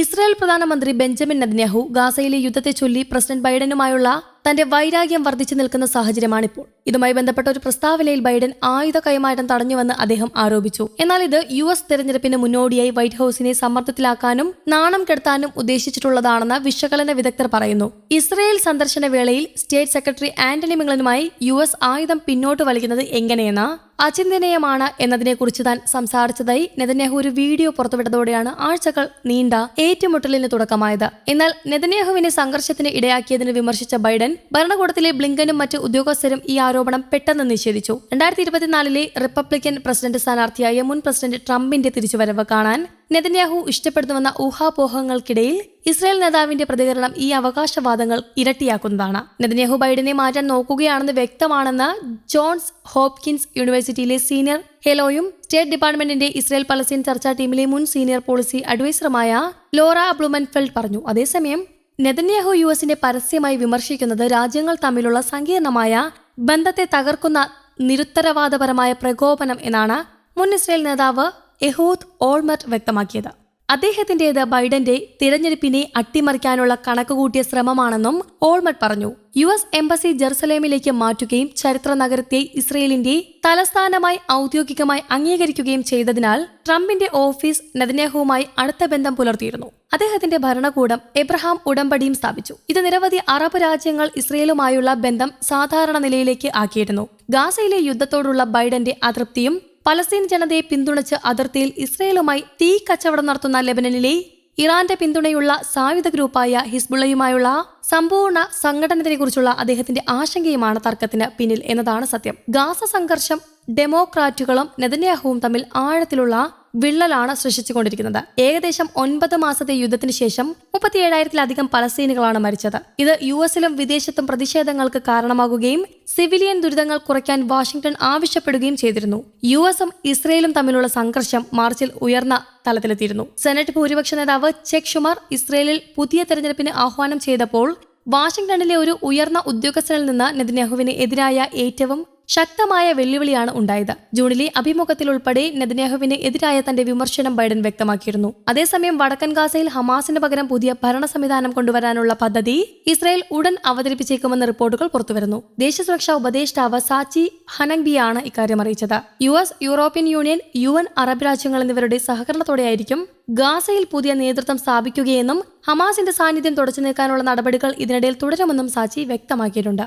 Israel പ്രധാനമന്ത്രി Benjamin Netanyahu ഗാസയിലെ യുദ്ധത്തെ ചൊല്ലി പ്രസിഡന്റ് ബൈഡനുമായുള്ള തന്റെ വൈരാഗ്യം വർദ്ധിച്ചു നിൽക്കുന്ന സാഹചര്യമാണിപ്പോൾ. ഇതുമായി ബന്ധപ്പെട്ട ഒരു പ്രസ്താവനയിൽ ബൈഡൻ ആയുധ കൈമാറ്റം തടഞ്ഞുവെന്ന് അദ്ദേഹം ആരോപിച്ചു. എന്നാൽ ഇത് യു എസ് തെരഞ്ഞെടുപ്പിന് മുന്നോടിയായി വൈറ്റ് ഹൌസിനെ സമ്മർദ്ദത്തിലാക്കാനും നാണം കെടുത്താനും ഉദ്ദേശിച്ചിട്ടുള്ളതാണെന്ന് വിശകലന വിദഗ്ധർ പറയുന്നു. ഇസ്രയേൽ സന്ദർശന വേളയിൽ സ്റ്റേറ്റ് സെക്രട്ടറി ആന്റണി മിംഗ്ലനുമായി യു എസ് ആയുധം പിന്നോട്ട് വലിക്കുന്നത് എങ്ങനെയെന്ന് അചിന്തനീയമാണ് എന്നതിനെക്കുറിച്ച് താൻ സംസാരിച്ചതായി നെതന്യാഹു ഒരു വീഡിയോ പുറത്തുവിട്ടതോടെയാണ് ആഴ്ചകൾ നീണ്ട ഏറ്റുമുട്ടലിന് തുടക്കമായത്. എന്നാൽ നെതന്യാഹുവിനെ സംഘർഷത്തിന് ഇടയാക്കിയതിന് വിമർശിച്ച ബൈഡൻ ഭരണകൂടത്തിലെ ബ്ലിങ്കനും മറ്റ് ഉദ്യോഗസ്ഥരും ഈ ആരോപണം പെട്ടെന്ന് നിഷേധിച്ചു. രണ്ടായിരത്തി ഇരുപത്തിനാലിലെ റിപ്പബ്ലിക്കൻ പ്രസിഡന്റ് സ്ഥാനാർത്ഥിയായ മുൻ പ്രസിഡന്റ് ട്രംപിന്റെ തിരിച്ചുവരവ് കാണാൻ നെതന്യാഹു ഇഷ്ടപ്പെടുന്നുവെന്ന ഊഹാപോഹങ്ങൾക്കിടയിൽ ഇസ്രായേൽ നേതാവിന്റെ പ്രതികരണം ഈ അവകാശവാദങ്ങൾ ഇരട്ടിയാക്കുന്നതാണ്. നെതന്യാഹു ബൈഡനെ മാറ്റാൻ നോക്കുകയാണെന്ന് വ്യക്തമാണെന്ന് ജോൺസ് ഹോപ്കിൻസ് യൂണിവേഴ്സിറ്റിയിലെ സീനിയർ ഹെലോയും സ്റ്റേറ്റ് ഡിപ്പാർട്ട്മെന്റിന്റെ ഇസ്രായേൽ പലസ്തീൻ ചർച്ചാ ടീമിലെ മുൻ സീനിയർ പോളിസി അഡ്വൈസറുമായ ലോറ ബ്ലുമൻഫെൽഡ് പറഞ്ഞു. അതേസമയം നെതന്യാഹു യു എസിനെ പരസ്യമായി വിമർശിക്കുന്നത് രാജ്യങ്ങൾ തമ്മിലുള്ള സങ്കീർണമായ ബന്ധത്തെ തകർക്കുന്ന നിരുത്തരവാദപരമായ പ്രകോപനം എന്നാണ് മുൻ ഇസ്രയേൽ നേതാവ് എഹൂദ് ഓൾമർട്ട് വ്യക്തമാക്കിയത്. അദ്ദേഹത്തിന്റേത് ബൈഡന്റെ തിരഞ്ഞെടുപ്പിനെ അട്ടിമറിക്കാനുള്ള കണക്കുകൂട്ടിയ ശ്രമമാണെന്നും ഓൾമട്ട് പറഞ്ഞു. യു എസ് എംബസി ജെറുസലേമിലേക്ക് മാറ്റുകയും ചരിത്ര നഗരത്തെ ഇസ്രയേലിന്റെ തലസ്ഥാനമായി ഔദ്യോഗികമായി അംഗീകരിക്കുകയും ചെയ്തതിനാൽ ട്രംപിന്റെ ഓഫീസ് നെതന്യാഹുവുമായി അടുത്ത ബന്ധം പുലർത്തിയിരുന്നു. അദ്ദേഹത്തിന്റെ ഭരണകൂടം എബ്രഹാം ഉടമ്പടിയും സ്ഥാപിച്ചു. ഇത് നിരവധി അറബ് രാജ്യങ്ങൾ ഇസ്രയേലുമായുള്ള ബന്ധം സാധാരണ നിലയിലേക്ക് ആക്കിയിരുന്നു. ഗാസയിലെ യുദ്ധത്തോടുള്ള ബൈഡന്റെ അതൃപ്തിയും പലസ്തീൻ ജനതയെ പിന്തുണച്ച് അതിർത്തിയിൽ ഇസ്രയേലുമായി തീ കച്ചവടം നടത്തുന്ന ലെബനനിലെ ഇറാന്റെ പിന്തുണയുള്ള സായുധ ഗ്രൂപ്പായ ഹിസ്ബുള്ളയുമായുള്ള സമ്പൂർണ സംഘടനത്തെക്കുറിച്ചുള്ള അദ്ദേഹത്തിന്റെ ആശങ്കയുമാണ് തർക്കത്തിന് പിന്നിൽ എന്നതാണ് സത്യം. ഗാസ സംഘർഷം ഡെമോക്രാറ്റുകളും നെതന്യാഹുവും തമ്മിൽ ആഴത്തിലുള്ള വിള്ളലാണ് സൃഷ്ടിച്ചുകൊണ്ടിരിക്കുന്നത്. ഏകദേശം ഒൻപത് മാസത്തെ യുദ്ധത്തിന് ശേഷം മുപ്പത്തിയേഴായിരത്തിലധികം പലസ്തീനുകളാണ് മരിച്ചത്. ഇത് യു എസിലും വിദേശത്തും പ്രതിഷേധങ്ങൾക്ക് കാരണമാകുകയും സിവിലിയൻ ദുരിതങ്ങൾ കുറയ്ക്കാൻ വാഷിംഗ്ടൺ ആവശ്യപ്പെടുകയും ചെയ്തിരുന്നു. യു എസും ഇസ്രയേലും തമ്മിലുള്ള സംഘർഷം മാർച്ചിൽ ഉയർന്ന തലത്തിലെത്തിയിരുന്നു. സെനറ്റ് ഭൂരിപക്ഷ നേതാവ് ചെക് ഷുമാർ ഇസ്രയേലിൽ പുതിയ തെരഞ്ഞെടുപ്പിന് ആഹ്വാനം ചെയ്തപ്പോൾ വാഷിംഗ്ടണിലെ ഒരു ഉയർന്ന ഉദ്യോഗസ്ഥനിൽ നിന്ന് നെതിന്യാഹുവിന് എതിരായ ഏറ്റവും ശക്തമായ വെല്ലുവിളിയാണ് ഉണ്ടായത്. ജൂണിലെ അഭിമുഖത്തിൽ ഉൾപ്പെടെ നെതന്യാഹുവിന് എതിരായ തന്റെ വിമർശനം ബൈഡൻ വ്യക്തമാക്കിയിരുന്നു. അതേസമയം വടക്കൻ ഗാസയിൽ ഹമാസിന് പകരം പുതിയ ഭരണ സംവിധാനം കൊണ്ടുവരാനുള്ള പദ്ധതി ഇസ്രായേൽ ഉടൻ അവതരിപ്പിച്ചേക്കുമെന്ന് റിപ്പോർട്ടുകൾ പുറത്തുവരുന്നു. ദേശസുരക്ഷാ ഉപദേഷ്ടാവ് സാച്ചി ഹനങ്ബിയാണ് ഇക്കാര്യം അറിയിച്ചത്. U S European union U N Arab രാജ്യങ്ങൾ എന്നിവരുടെ സഹകരണത്തോടെയായിരിക്കും ഗാസയിൽ പുതിയ നേതൃത്വം സ്ഥാപിക്കുകയെന്നും ഹമാസിന്റെ സാന്നിധ്യം തുടച്ചു നീക്കാനുള്ള നടപടികൾ ഇതിനിടയിൽ തുടരുമെന്നും സാച്ചി വ്യക്തമാക്കിയിട്ടുണ്ട്.